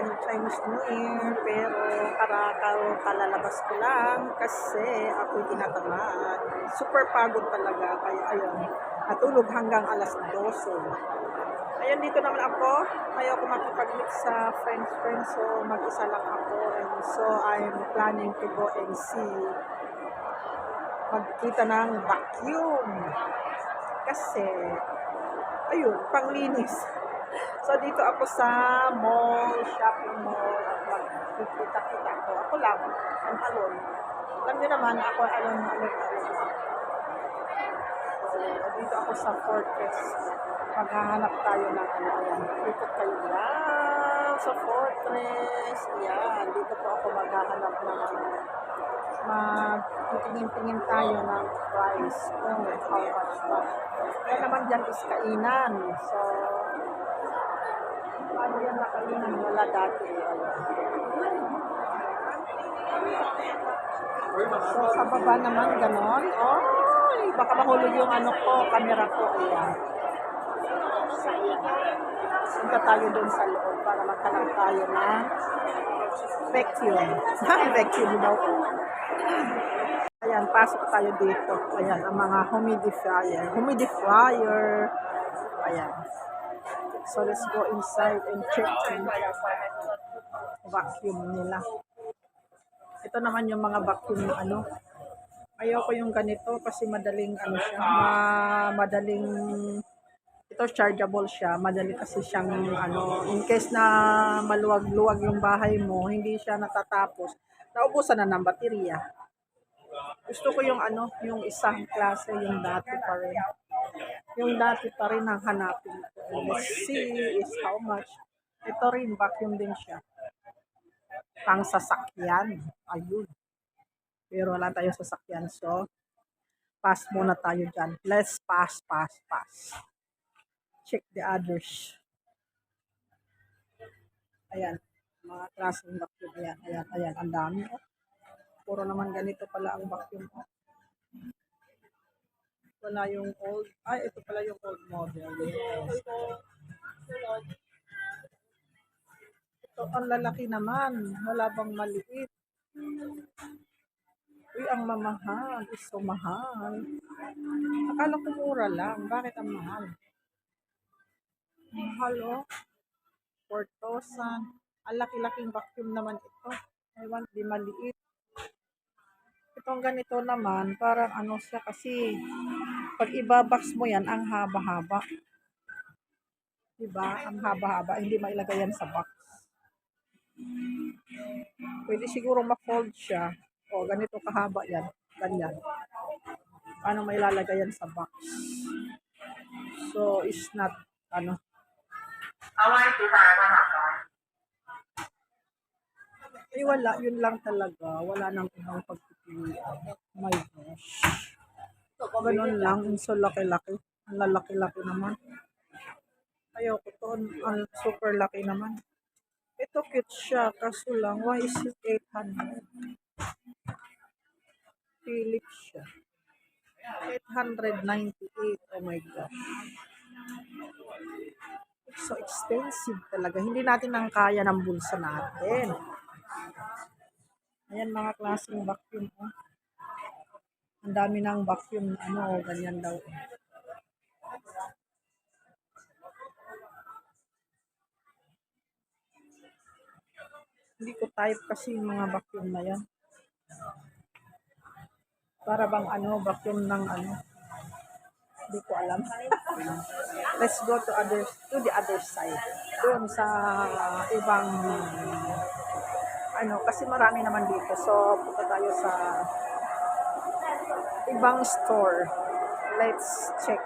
dahil Chinese New Year, pero karakal kalalabas ko lang kasi ako'y tinatamad. Super pagod talaga, kaya ayun, natulog hanggang alas 12. Ayun, dito naman ako. Ayaw ko makipag-meet sa friends-friends, so mag-isa lang ako. And so, I'm planning to go and see magkita ng vacuum. Kasi, ayun, panglinis. So, dito ako sa mall, shopping mall, at magkikita-kita ko. Ako lang, ang alon. Alam niyo naman, ako alon, alon, alon. So, dito ako sa Fortress. Maghahanap tayo ng ano, ayan. Ikot kayo lang sa Fortress. Ayan, dito po ako maghahanap ng magtitingin-tingin tayo ng price kung how much ba. Kaya naman dyan is kainan. So, na kainan? Wala dati. So, sa baba naman, ganon. Ay, baka mahulog yung ano ko, camera ko. Ayan. Punta tayo dun sa loob para maghanap tayo ng vacuum. Ha? vacuum daw. Ayan, pasok tayo dito. Ayan, ang mga humidifier. Humidifier. Ayan. So, let's go inside and check yung vacuum nila. Ito naman yung mga vacuum ano. Ayoko yung ganito kasi madaling ano siya, ma madaling ito chargeable siya, madali kasi siyang ano, in case na maluwag-luwag yung bahay mo, hindi siya natatapos, naubusan na ng baterya. Gusto ko yung ano, yung isang klase, yung dati pa rin. Yung dati pa rin ang hanapin ko. Let's see is how much. Ito rin, vacuum din siya. Pang sasakyan. Ayun. Pero wala tayo sasakyan. So, pass muna tayo dyan. Let's pass, pass, pass. Check the others. Ayan. Mga klaseng vacuum. Ayan, ayan, ayan. Ang dami. Oh. Puro naman ganito pala ang vacuum. Oh. Wala yung old. Ay, ito pala yung old model. Yes. Ito, ang lalaki naman. Wala bang maliit? Uy, ang mamahal. Is so mahal. Akala ko mura lang. Bakit ang mahal? Mahal, oh. 4,000. Ang laki-laking vacuum naman ito. I want di maliit. Itong ganito naman, parang ano siya kasi pag ibabox mo yan, ang haba-haba. Diba? Ang haba-haba. Hindi mailagay yan sa box. Pwede siguro ma-fold siya. O, ganito kahaba yan. Ganyan. Paano may lalagay yan sa box? So, it's not, ano. Ay, wala. Yun lang talaga. Wala nang ibang pagpipilian. My gosh. Ganun lang. Ang so laki-laki. Ang lalaki-laki naman. Ayoko to. Ang super laki naman. Ito cute siya. Kaso lang, why is it 800? Philips siya. 898. Oh my gosh. So expensive talaga. Hindi natin ang kaya ng bulsa natin. Ayan mga klaseng vacuum. Oh. Ang dami ng vacuum. Ano, ganyan daw. Hindi ko type kasi mga vacuum na yan. Para bang ano, vacuum ng ano. Hindi ko alam. Let's go to other to the other side. Doon sa ibang ano, kasi marami naman dito. So, punta tayo sa ibang store. Let's check.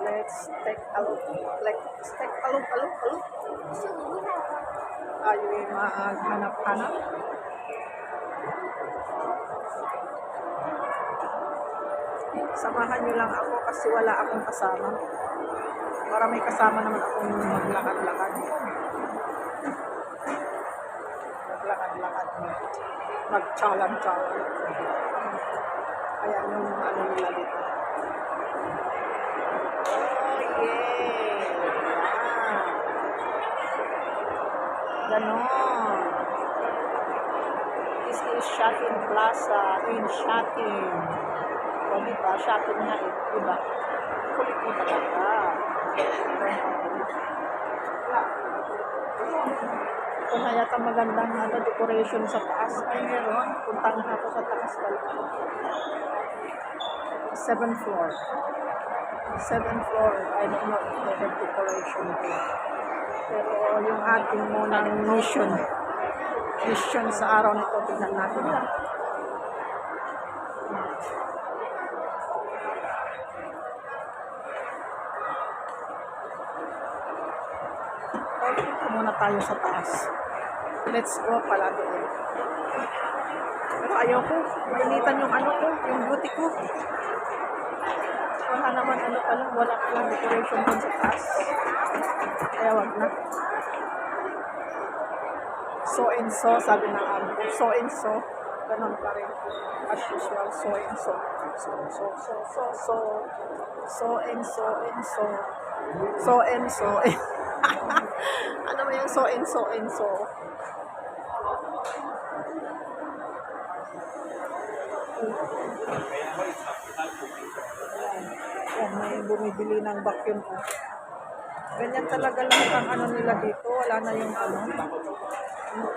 Let's take a look. Let's take a look, a look, a look. Tayo ay maghanap-hanap. Samahan nyo lang ako kasi wala akong kasama. Para may kasama naman akong. Maglakad-lakad. magchalan-chalan. Kaya yung ano nila dito. Oh, yeah. Ganon. This is Shatin Plaza in Shatin. O oh, diba, Shatin na eh. Diba? Kulit mo talaga. Wala na yata magandang ano, decoration sa taas. Ay, meron. Puntahan ako sa taas. Seventh floor. Seventh floor. I don't know if they have decoration there. Pero yung ating munang mission, mission sa araw nito, tingnan natin. Tayo sa taas. Let's go pala doon. Pero ayoko, mainitan yung ano ko, yung beauty ko. Wala naman ano pala, wala palang decoration doon sa taas. Kaya wag na. So and so, sabi ng amo. So and so, ganun pa rin. As usual, so and so. So, so, so, so, so. So and so and so. So and so. ano ba yung so and so and so? Yan, may bumibili ng vacuum ko. Ganyan talaga lang ang ano nila dito. Wala na yung ano.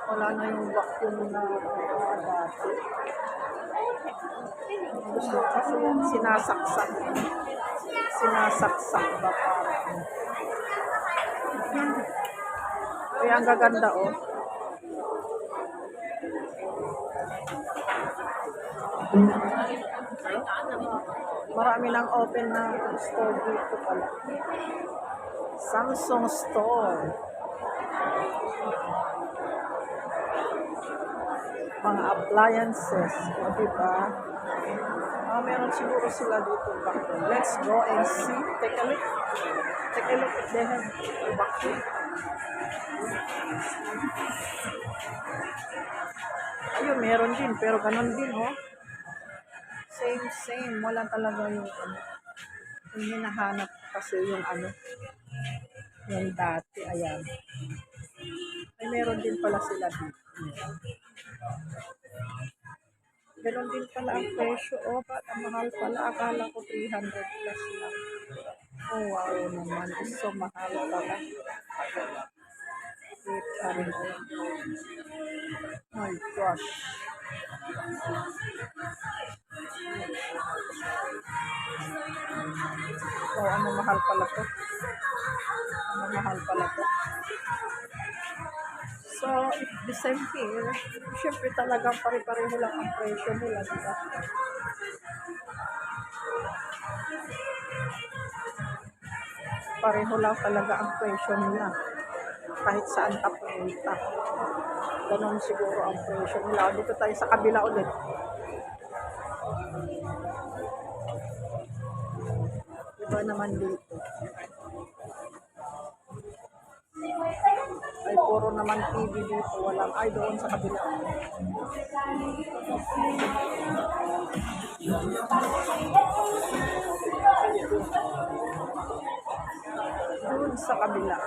Wala na yung vacuum na uh, dati. Gusto kasi yan sinasaksak. Sinasaksak ba parang. Kaya ang gaganda oh. Marami nang open na store dito pala. Samsung store. Mga appliances. O, diba? Ah, meron siguro sila dito vacuum. Let's go and see. Take a look. Take a look they have vacuum. Ayun, meron din. Pero ganun din, oh. Same, same. Wala talaga yung ano. Yung hinahanap kasi yung ano. Yung dati. Ayan. Ay, meron din pala sila dito. Meron din pala ang presyo. Oh, ba't ang mahal pala? Akala ko 300 plus lang. Oh, wow naman. So mahal pala. 800. My gosh. Oh, ano mahal pala to? Ano mahal pala to? So, if the same here, syempre talagang pare-pareho lang ang presyo nila, di ba? Pareho lang talaga ang presyo nila. Kahit saan ka pumunta. Ganon siguro ang presyo nila. Dito tayo sa kabila ulit. Iba naman dito. Ay, puro naman TV dito. Walang, ay, doon sa kabila. Doon sa kabila.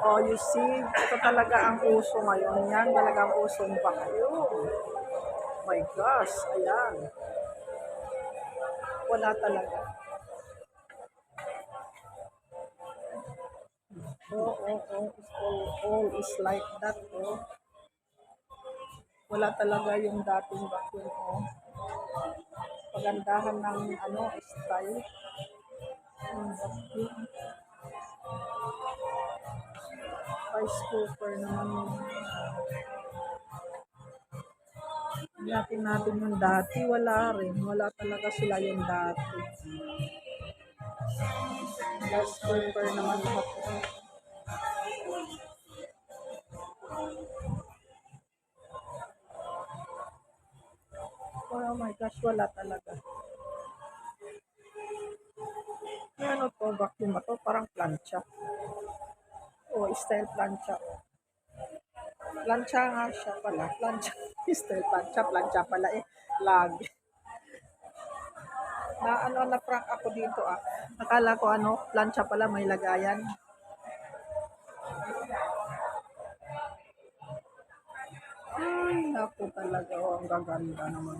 Oh, you see, ito talaga ang uso ngayon. Yan talaga ang usong vacuum. My gosh, ayan. Wala talaga. Oo, oo. It's all, all is like that, oh. Wala talaga yung dating vacuum, oh. Pagandahan ng, ano, style. Yung vacuum. Rice cooker naman. Natin natin yung dati, wala rin. Wala talaga sila yung dati. Rice cooker naman lahat. Oh my gosh, wala talaga. Ano to, vacuum ba to? Parang plancha. O, oh, style plancha. Plancha nga siya pala. Plancha. style plancha. Plancha pala eh. Lagi. Na ano, na prank ako dito ah. Akala ko ano, plancha pala may lagayan. Ay, naku talaga. Oh, ang gaganda naman.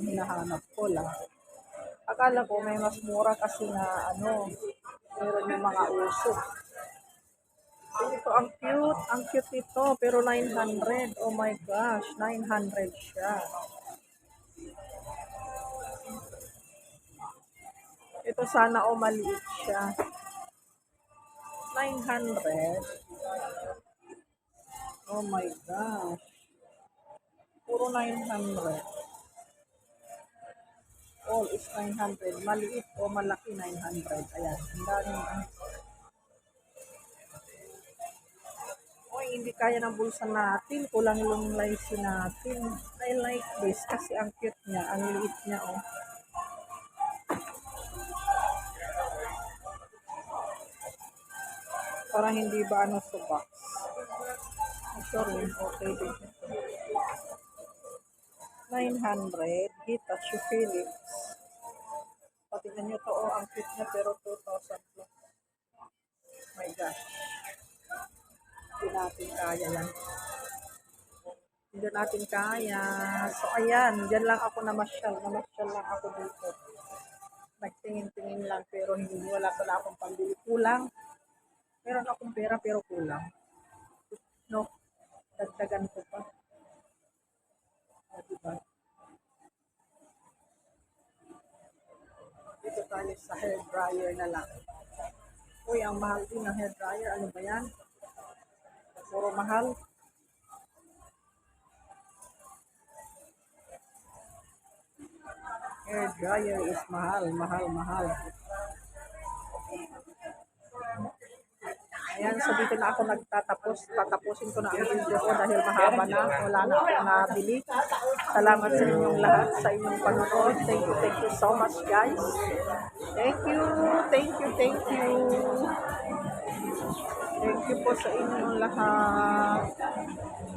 Ang hinahanap ko lang. Akala ko may mas mura kasi na ano, meron yung mga usok. Ito, ang cute. Ang cute ito. Pero 900. Oh my gosh. 900 siya. Ito sana o maliit siya. 900. Oh my gosh. Puro 900. All is 900. Maliit o malaki 900. Ayan. Ang daming Oy, hindi kaya ng bulsa natin. Kulang yung lacy natin. I like this kasi ang cute niya. Ang liit niya, oh. Para hindi ba ano box. Ito rin, okay din. 900. Hitachi Philips. Patingnan nyo to, oh, ang cute niya pero 2,000 plus. My gosh. Hindi natin kaya yan. Hindi natin kaya. So, ayan. Diyan lang ako namasyal. Namasyal lang ako dito. Nagtingin-tingin lang pero hindi wala pala akong pambili. Kulang. Meron akong pera pero kulang. No. Dagdagan ko pa. O, diba? Dito tayo sa hair dryer na lang. Uy, ang mahal din ng hair dryer. Ano ba yan? Puro mahal. Hair dryer is mahal, mahal, mahal. Ayan, so dito na ako nagtatapos. Tatapusin ko na ang video ko dahil mahaba na. Wala na ako nabili. Salamat sa inyong lahat sa inyong panonood. Thank you, thank you so much guys. Thank you, thank you, thank you. Thank you po sa inyong lahat.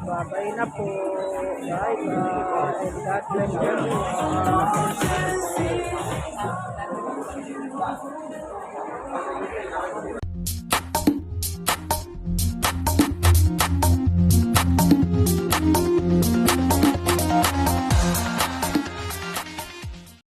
Bye-bye na po. Bye-bye. And God bless everyone.